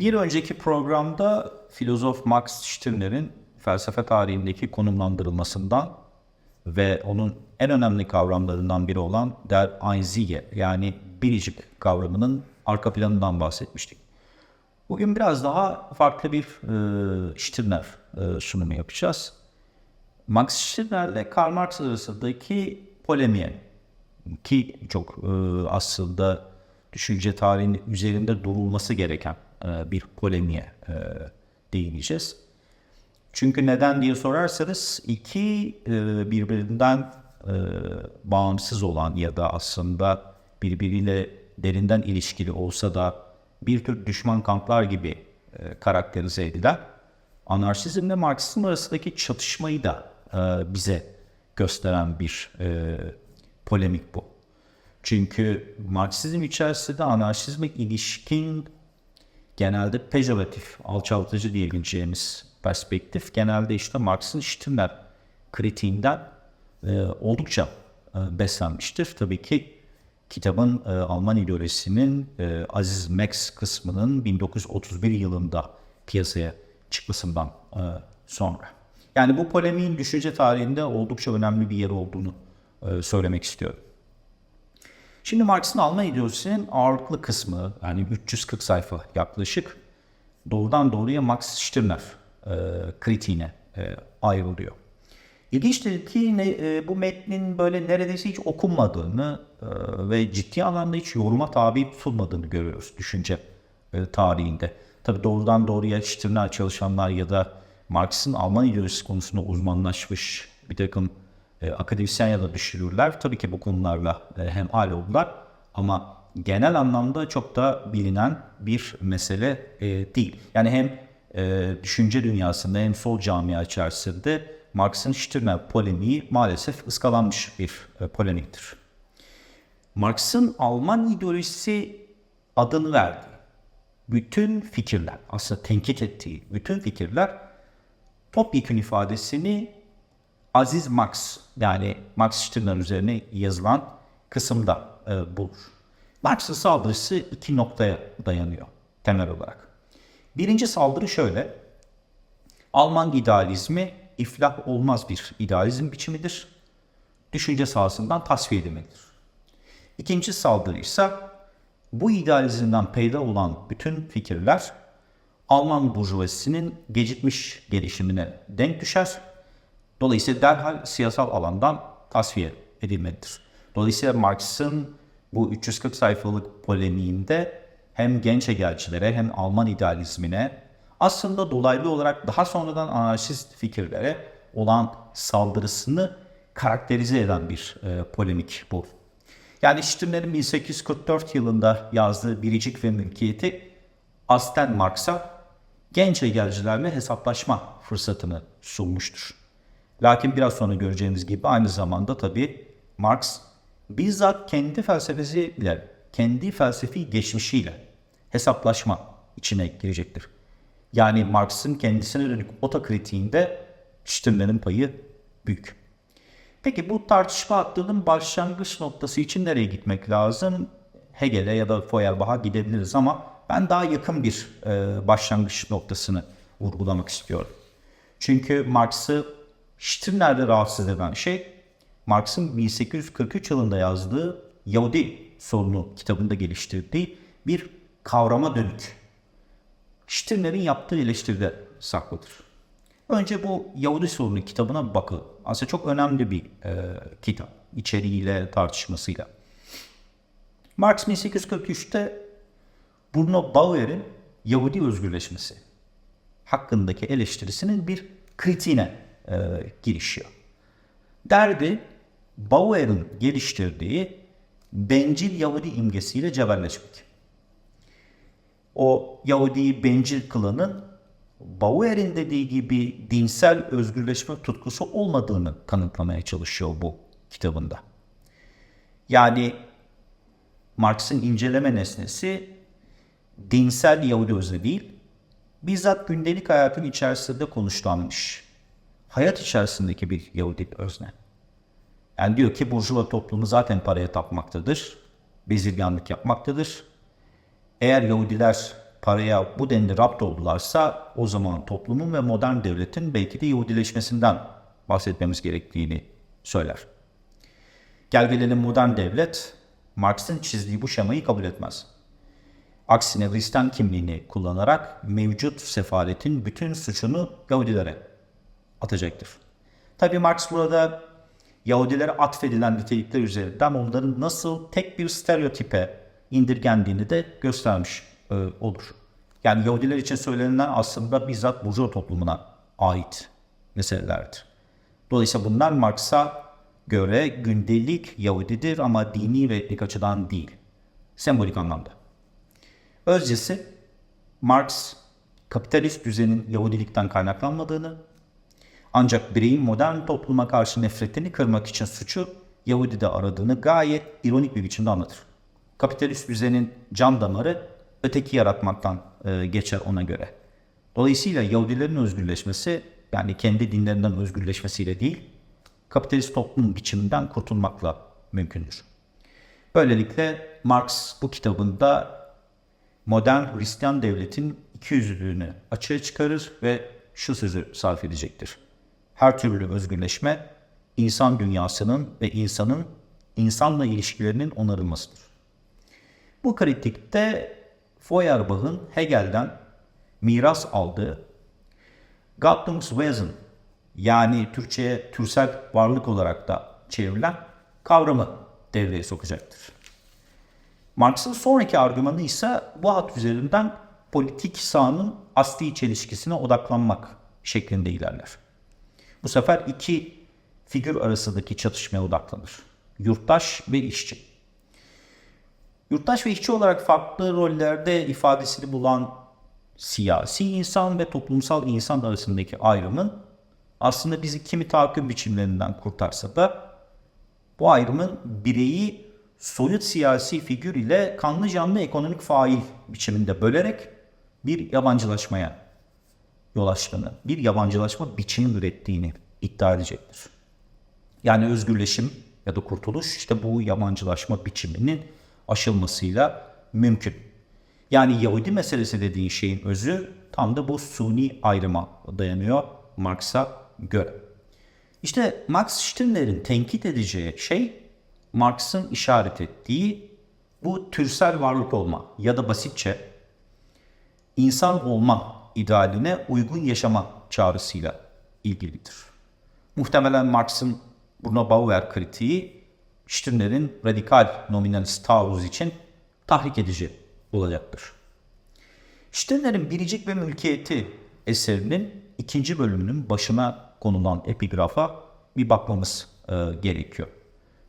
Bir önceki programda filozof Max Stirner'in felsefe tarihindeki konumlandırılmasından ve onun en önemli kavramlarından biri olan der Einzige yani biricik kavramının arka planından bahsetmiştik. Bugün biraz daha farklı bir e, Stirner e, sunumu yapacağız. Max Stirner ile Karl Marx arasındaki polemiğe ki çok e, aslında düşünce tarihinin üzerinde durulması gereken bir polemiğe e, değineceğiz. Çünkü neden diye sorarsanız iki e, birbirinden e, bağımsız olan ya da aslında birbiriyle derinden ilişkili olsa da bir tür düşman kamplar gibi e, karakterize edilen anarşizmle Marksizm arasındaki çatışmayı da e, bize gösteren bir e, polemik bu. Çünkü Marksizm içerisinde anarşizme ilişkin genelde pejoratif, alçaltıcı diyebileceğimiz perspektif genelde işte Marx'ın Stirner kritiğinden e, oldukça e, beslenmiştir. Tabii ki kitabın e, Alman ideolojisinin e, Aziz Max kısmının 1931 yılında piyasaya çıkmasından e, sonra. Yani bu polemiğin düşünce tarihinde oldukça önemli bir yeri olduğunu e, söylemek istiyorum. Şimdi Marx'ın Alman ideolojisinin ağırlıklı kısmı yani 340 sayfa yaklaşık doğrudan doğruya Max Stirner e, kritiğine e, ayrılıyor. İlginçtir ki ne, e, bu metnin böyle neredeyse hiç okunmadığını e, ve ciddi anlamda hiç yoruma tabi tutulmadığını görüyoruz düşünce e, tarihinde. Tabi doğrudan doğruya Stirner çalışanlar ya da Marx'ın Alman ideolojisi konusunda uzmanlaşmış bir takım e, akademisyen ya da düşünürler tabii ki bu konularla e, hem hal oldular ama genel anlamda çok da bilinen bir mesele e, değil. Yani hem e, düşünce dünyasında hem sol camia içerisinde Marx'ın Stirner polemiği maalesef ıskalanmış bir e, polemiktir. Marx'ın Alman ideolojisi adını verdiği bütün fikirler, aslında tenkit ettiği bütün fikirler topyekun ifadesini Aziz Max yani Max Stirner üzerine yazılan kısımda e, bulur. Marx'ın saldırısı iki noktaya dayanıyor temel olarak. Birinci saldırı şöyle. Alman idealizmi iflah olmaz bir idealizm biçimidir. Düşünce sahasından tasfiye edilmelidir. İkinci saldırı ise bu idealizmden peyda olan bütün fikirler Alman burjuvazisinin gecikmiş gelişimine denk düşer Dolayısıyla derhal siyasal alandan tasfiye edilmelidir. Dolayısıyla Marx'ın bu 340 sayfalık polemiğinde hem genç egelcilere hem Alman idealizmine aslında dolaylı olarak daha sonradan anarşist fikirlere olan saldırısını karakterize eden bir e, polemik bu. Yani Stirner'in 1844 yılında yazdığı Biricik ve Mülkiyeti aslen Marx'a genç egelcilerle hesaplaşma fırsatını sunmuştur. Lakin biraz sonra göreceğimiz gibi aynı zamanda tabii Marx bizzat kendi felsefesiyle, kendi felsefi geçmişiyle hesaplaşma içine girecektir. Yani Marx'ın kendisine dönük otokritiğinde Stirner'in payı büyük. Peki bu tartışma hattının başlangıç noktası için nereye gitmek lazım? Hegel'e ya da Feuerbach'a gidebiliriz ama ben daha yakın bir e, başlangıç noktasını vurgulamak istiyorum. Çünkü Marx'ı Stirner'de rahatsız eden şey Marx'ın 1843 yılında yazdığı Yahudi sorunu kitabında geliştirdiği bir kavrama dönük. Stirner'in yaptığı eleştiride saklıdır. Önce bu Yahudi sorunu kitabına bakın. Aslında çok önemli bir e, kitap. içeriğiyle, tartışmasıyla. Marx 1843'te Bruno Bauer'in Yahudi özgürleşmesi hakkındaki eleştirisinin bir kritiğine e, girişiyor. Derdi Bauer'ın geliştirdiği bencil Yahudi imgesiyle cebelleşmek. O Yahudi'yi bencil kılanın Bauer'in dediği gibi dinsel özgürleşme tutkusu olmadığını kanıtlamaya çalışıyor bu kitabında. Yani Marx'ın inceleme nesnesi dinsel Yahudi özne değil, bizzat gündelik hayatın içerisinde konuşlanmış hayat içerisindeki bir Yahudi özne. Yani diyor ki burjuva toplumu zaten paraya tapmaktadır, bezirganlık yapmaktadır. Eğer Yahudiler paraya bu denli rapt oldularsa o zaman toplumun ve modern devletin belki de Yahudileşmesinden bahsetmemiz gerektiğini söyler. Gel gelelim modern devlet Marx'ın çizdiği bu şemayı kabul etmez. Aksine Hristiyan kimliğini kullanarak mevcut sefaletin bütün suçunu Yahudilere atacaktır. Tabi Marx burada Yahudilere atfedilen nitelikler üzerinden onların nasıl tek bir stereotipe indirgendiğini de göstermiş e, olur. Yani Yahudiler için söylenilen aslında bizzat burjuva toplumuna ait meselelerdir. Dolayısıyla bunlar Marx'a göre gündelik Yahudidir ama dini ve etnik açıdan değil. Sembolik anlamda. Özcesi Marx kapitalist düzenin Yahudilikten kaynaklanmadığını ancak bireyin modern topluma karşı nefretini kırmak için suçu Yahudi'de aradığını gayet ironik bir biçimde anlatır. Kapitalist düzenin can damarı öteki yaratmaktan e, geçer ona göre. Dolayısıyla Yahudilerin özgürleşmesi yani kendi dinlerinden özgürleşmesiyle değil, kapitalist toplum biçiminden kurtulmakla mümkündür. Böylelikle Marx bu kitabında modern Hristiyan devletin ikiyüzlülüğünü açığa çıkarır ve şu sözü sarf edecektir. Her türlü özgürleşme insan dünyasının ve insanın insanla ilişkilerinin onarılmasıdır. Bu kritikte Feuerbach'ın Hegel'den miras aldığı Gattungswesen yani Türkçe'ye türsel varlık olarak da çevrilen kavramı devreye sokacaktır. Marx'ın sonraki argümanı ise bu hat üzerinden politik sahanın asli çelişkisine odaklanmak şeklinde ilerler. Bu sefer iki figür arasındaki çatışmaya odaklanır. Yurttaş ve işçi. Yurttaş ve işçi olarak farklı rollerde ifadesini bulan siyasi insan ve toplumsal insan arasındaki ayrımın aslında bizi kimi tahakküm biçimlerinden kurtarsa da bu ayrımın bireyi soyut siyasi figür ile kanlı canlı ekonomik fail biçiminde bölerek bir yabancılaşmaya yol açtığını, bir yabancılaşma biçimi ürettiğini iddia edecektir. Yani özgürleşim ya da kurtuluş işte bu yabancılaşma biçiminin aşılmasıyla mümkün. Yani Yahudi meselesi dediğin şeyin özü tam da bu suni ayrıma dayanıyor Marx'a göre. İşte Max Stirner'in tenkit edeceği şey Marx'ın işaret ettiği bu türsel varlık olma ya da basitçe insan olma idealine uygun yaşama çağrısıyla ilgilidir. Muhtemelen Marx'ın Bruno Bauer kritiği Stirner'in radikal nominalist taarruz için tahrik edici olacaktır. Stirner'in Biricik ve Mülkiyeti eserinin ikinci bölümünün başına konulan epigrafa bir bakmamız e, gerekiyor.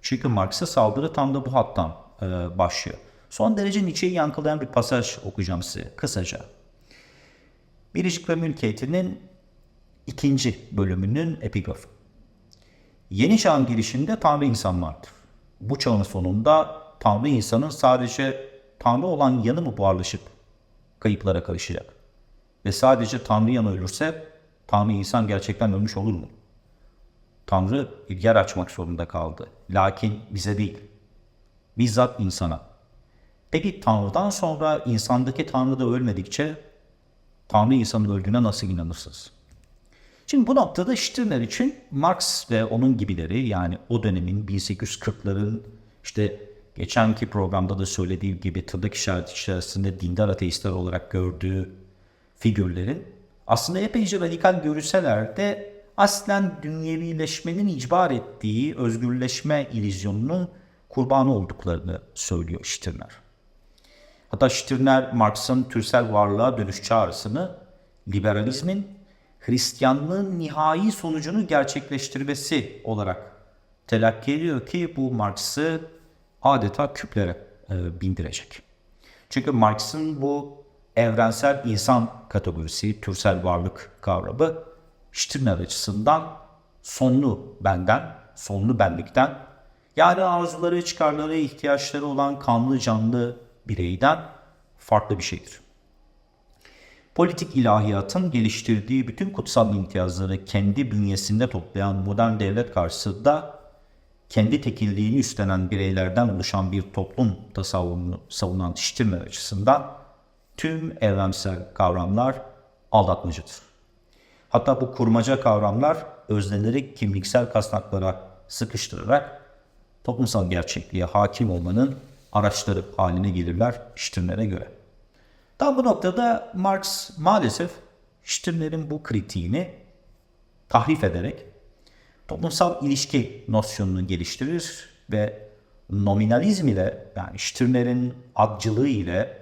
Çünkü Marx'a saldırı tam da bu hattan e, başlıyor. Son derece Nietzsche'yi yankılayan bir pasaj okuyacağım size kısaca. Biricik ve Mülkiyeti'nin ikinci bölümünün epigrafı. Yeni çağın girişinde Tanrı insan vardır. Bu çağın sonunda Tanrı insanın sadece Tanrı olan yanı mı buharlaşıp kayıplara karışacak? Ve sadece Tanrı yanı ölürse Tanrı insan gerçekten ölmüş olur mu? Tanrı bir yer açmak zorunda kaldı. Lakin bize değil. Bizzat insana. Peki Tanrı'dan sonra insandaki Tanrı da ölmedikçe Tanrı insanın öldüğüne nasıl inanırsınız? Şimdi bu noktada Stirner için Marx ve onun gibileri yani o dönemin 1840'ların işte geçenki programda da söylediğim gibi tırnak işareti içerisinde dindar ateistler olarak gördüğü figürlerin aslında epeyce radikal görülseler de aslen dünyevileşmenin icbar ettiği özgürleşme illüzyonunun kurbanı olduklarını söylüyor Stirner. Hatta Stirner Marx'ın türsel varlığa dönüş çağrısını liberalizmin Hristiyanlığın nihai sonucunu gerçekleştirmesi olarak telakki ediyor ki bu Marx'ı adeta küplere e, bindirecek. Çünkü Marx'ın bu evrensel insan kategorisi, türsel varlık kavramı Stirner açısından sonlu benden, sonlu benlikten yani arzuları, çıkarları, ihtiyaçları olan kanlı canlı bireyden farklı bir şeydir. Politik ilahiyatın geliştirdiği bütün kutsal imtiyazları kendi bünyesinde toplayan modern devlet karşısında kendi tekilliğini üstlenen bireylerden oluşan bir toplum tasavvurunu savunan Stirner açısından tüm evrimsel kavramlar aldatmacıdır. Hatta bu kurmaca kavramlar özneleri kimliksel kasnaklara sıkıştırarak toplumsal gerçekliğe hakim olmanın araçları haline gelirler Stirner'e göre. Tam bu noktada Marx maalesef Stirner'in bu kritiğini tahrif ederek toplumsal ilişki nosyonunu geliştirir ve nominalizm ile yani Stirner'in adcılığı ile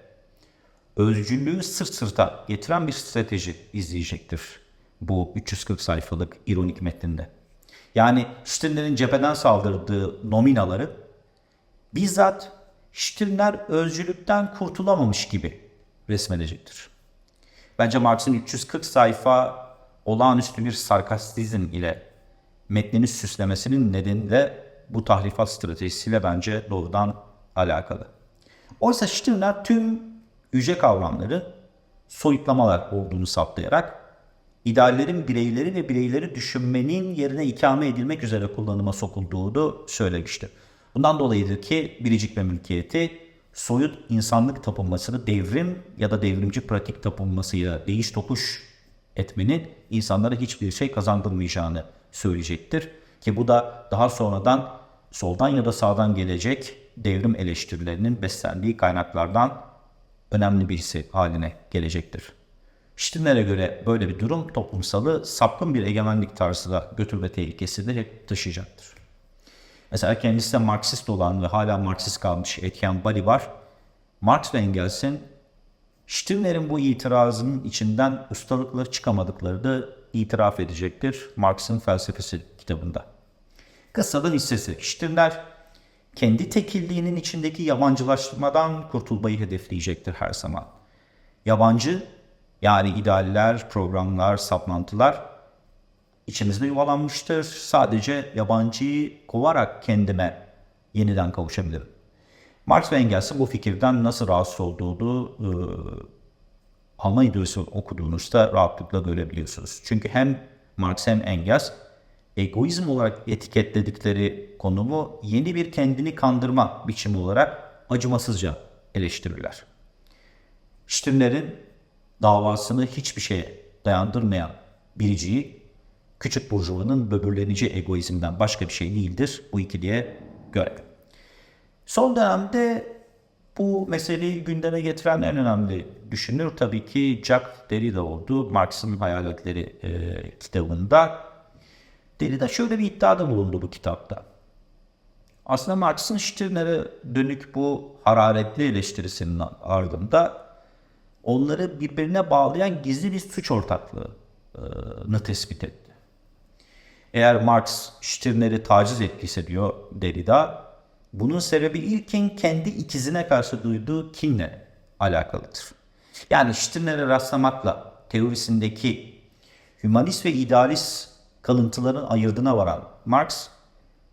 özcüllüğü sırt sırta getiren bir strateji izleyecektir bu 340 sayfalık ironik metninde. Yani Stirner'in cepheden saldırdığı nominaları bizzat Stirner özcülükten kurtulamamış gibi resmedecektir. Bence Marx'ın 340 sayfa olağanüstü bir sarkastizm ile metnini süslemesinin nedeni de bu tahrifat stratejisiyle bence doğrudan alakalı. Oysa Stirner tüm yüce kavramları soyutlamalar olduğunu saptayarak ideallerin bireyleri ve bireyleri düşünmenin yerine ikame edilmek üzere kullanıma sokulduğunu söylemişti. Bundan dolayıdır ki biricik ve mülkiyeti soyut insanlık tapınmasını devrim ya da devrimci pratik tapınmasıyla değiş tokuş etmenin insanlara hiçbir şey kazandırmayacağını söyleyecektir. Ki bu da daha sonradan soldan ya da sağdan gelecek devrim eleştirilerinin beslendiği kaynaklardan önemli bir hisse haline gelecektir. Stirner'e göre böyle bir durum toplumsalı sapkın bir egemenlik tarzına götürme tehlikesi hep taşıyacaktır. Mesela kendisi de Marksist olan ve hala Marksist kalmış Etienne Bali var. Marx ve Engels'in Stirner'in bu itirazının içinden ustalıkla çıkamadıkları da itiraf edecektir Marx'ın felsefesi kitabında. Kıssadan hissesi Stirner kendi tekilliğinin içindeki yabancılaşmadan kurtulmayı hedefleyecektir her zaman. Yabancı yani idealler, programlar, saplantılar içimizde yuvalanmıştır. Sadece yabancıyı kovarak kendime yeniden kavuşabilirim. Marx ve Engels'in bu fikirden nasıl rahatsız olduğunu e, Alman ideolojisi okuduğunuzda rahatlıkla görebiliyorsunuz. Çünkü hem Marx hem Engels egoizm olarak etiketledikleri konumu yeni bir kendini kandırma biçimi olarak acımasızca eleştirirler. Stirner'in davasını hiçbir şeye dayandırmayan biriciyi küçük burjuvanın böbürlenici egoizmden başka bir şey değildir bu ikiliye göre. Son dönemde bu meseleyi gündeme getiren en önemli düşünür tabii ki Jacques Derrida oldu. Marx'ın Hayaletleri e, kitabında. Derrida şöyle bir iddiada bulundu bu kitapta. Aslında Marx'ın Stirner'e dönük bu hararetli eleştirisinin ardında onları birbirine bağlayan gizli bir suç ortaklığını tespit etti. Eğer Marx Stirner'i taciz ettiyse diyor Derrida, bunun sebebi ilkin kendi ikizine karşı duyduğu kinle alakalıdır. Yani Stirner'e rastlamakla teorisindeki hümanist ve idealist kalıntıların ayırdına varan Marx,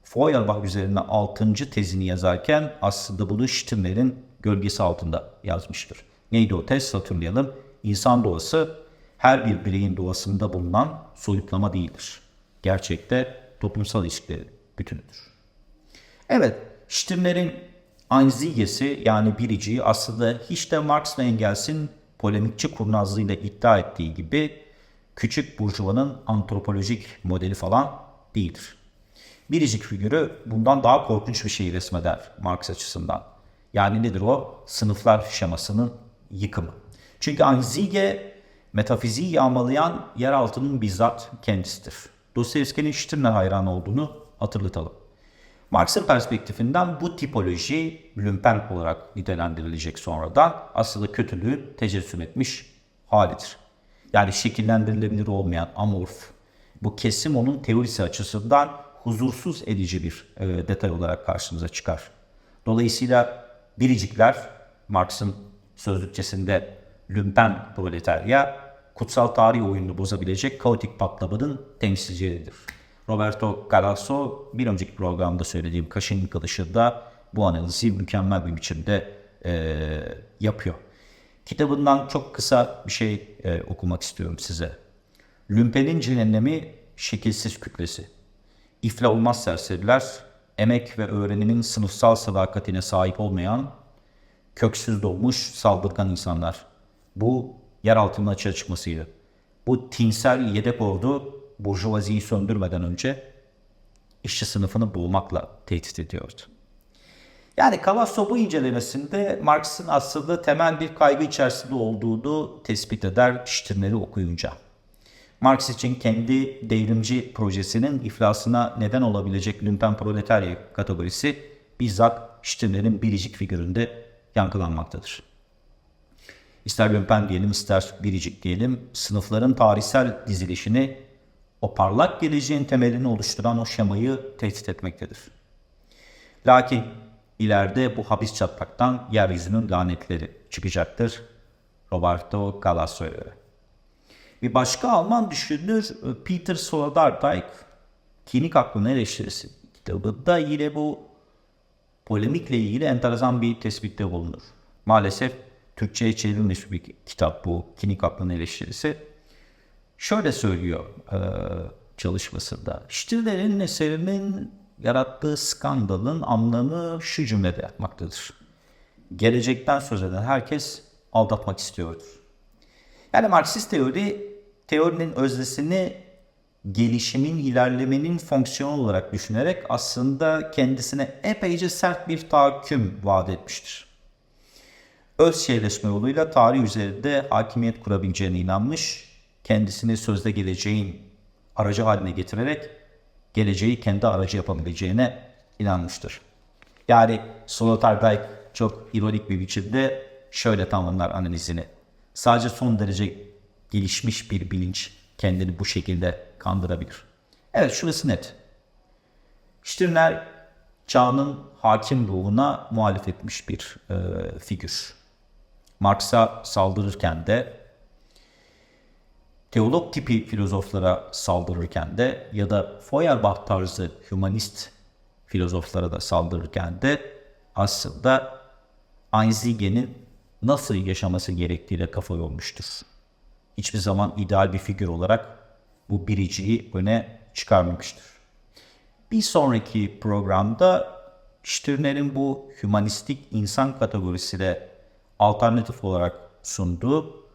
Feuerbach üzerine 6. tezini yazarken aslında bunu Stirner'in gölgesi altında yazmıştır. Neydi o tez hatırlayalım. İnsan doğası her bir bireyin doğasında bulunan soyutlama değildir. Gerçekte toplumsal ilişkileri bütünüdür. Evet, Stirner'in Einzigesi yani biriciği aslında hiç de Marx ve Engels'in polemikçi kurnazlığıyla iddia ettiği gibi küçük burjuvanın antropolojik modeli falan değildir. Biricik figürü bundan daha korkunç bir şey resmeder Marx açısından. Yani nedir o? Sınıflar şemasının yıkımı. Çünkü Einzige metafiziği yağmalayan yeraltının bizzat kendisidir. Dostoyevski'nin Stirner hayranı olduğunu hatırlatalım. Marx'ın perspektifinden bu tipoloji lümpen olarak nitelendirilecek sonradan aslında kötülüğün tecessüm etmiş halidir. Yani şekillendirilebilir olmayan amorf, bu kesim onun teorisi açısından huzursuz edici bir e, detay olarak karşımıza çıkar. Dolayısıyla biricikler Marx'ın sözlükçesinde lümpen proletarya kutsal tarih oyununu bozabilecek kaotik patlamanın temsilcileridir. Roberto Galasso bir önceki programda söylediğim kaşın yıkılışında bu analizi mükemmel bir biçimde e, yapıyor. Kitabından çok kısa bir şey e, okumak istiyorum size. Lümpenin cehennemi şekilsiz kütlesi. İfla olmaz serseriler, emek ve öğrenimin sınıfsal sadakatine sahip olmayan, köksüz doğmuş saldırgan insanlar. Bu yer altının açığa çıkmasıydı. Bu tinsel yedek ordu burjuvaziyi söndürmeden önce işçi sınıfını boğmakla tehdit ediyordu. Yani Kavasso bu incelemesinde Marx'ın aslında temel bir kaygı içerisinde olduğunu tespit eder Stirner'i okuyunca. Marx için kendi devrimci projesinin iflasına neden olabilecek lümpen proletarya kategorisi bizzat Stirner'in biricik figüründe yankılanmaktadır. İster lümpen diyelim ister biricik diyelim sınıfların tarihsel dizilişini o parlak geleceğin temelini oluşturan o şemayı tehdit etmektedir. Lakin ileride bu hapis çatlaktan yeryüzünün lanetleri çıkacaktır. Roberto Galasso'ya göre. Bir başka Alman düşünür Peter Sloterdijk, Klinik Aklın Eleştirisi kitabında yine bu polemikle ilgili enteresan bir tespitte bulunur. Maalesef Türkçe'ye çevrilmiş bir kitap bu Klinik Aklın Eleştirisi. Şöyle söylüyor e, çalışmasında. Stirner'in eserinin yarattığı skandalın anlamı şu cümlede yatmaktadır. Gelecekten söz eden herkes aldatmak istiyordur. Yani Marksist teori, teorinin öznesini gelişimin, ilerlemenin fonksiyonu olarak düşünerek aslında kendisine epeyce sert bir tahakküm vaat etmiştir. Öz şeyleşme yoluyla tarih üzerinde hakimiyet kurabileceğine inanmış, kendisini sözde geleceğin aracı haline getirerek geleceği kendi aracı yapabileceğine inanmıştır. Yani Sloterdijk çok ironik bir biçimde şöyle tamamlar analizini. Sadece son derece gelişmiş bir bilinç kendini bu şekilde kandırabilir. Evet şurası net. Stirner çağının hakim ruhuna muhalif etmiş bir e, figür. Marx'a saldırırken de teolog tipi filozoflara saldırırken de ya da Feuerbach tarzı humanist filozoflara da saldırırken de aslında Einstein'in nasıl yaşaması gerektiğiyle kafa yormuştur. Hiçbir zaman ideal bir figür olarak bu biriciyi öne çıkarmamıştır. Bir sonraki programda Stirner'in bu humanistik insan kategorisiyle alternatif olarak sunduğu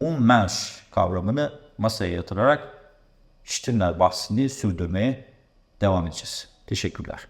Unmensch kavramını masaya yatırarak Stirner bahsini sürdürmeye devam edeceğiz. Teşekkürler.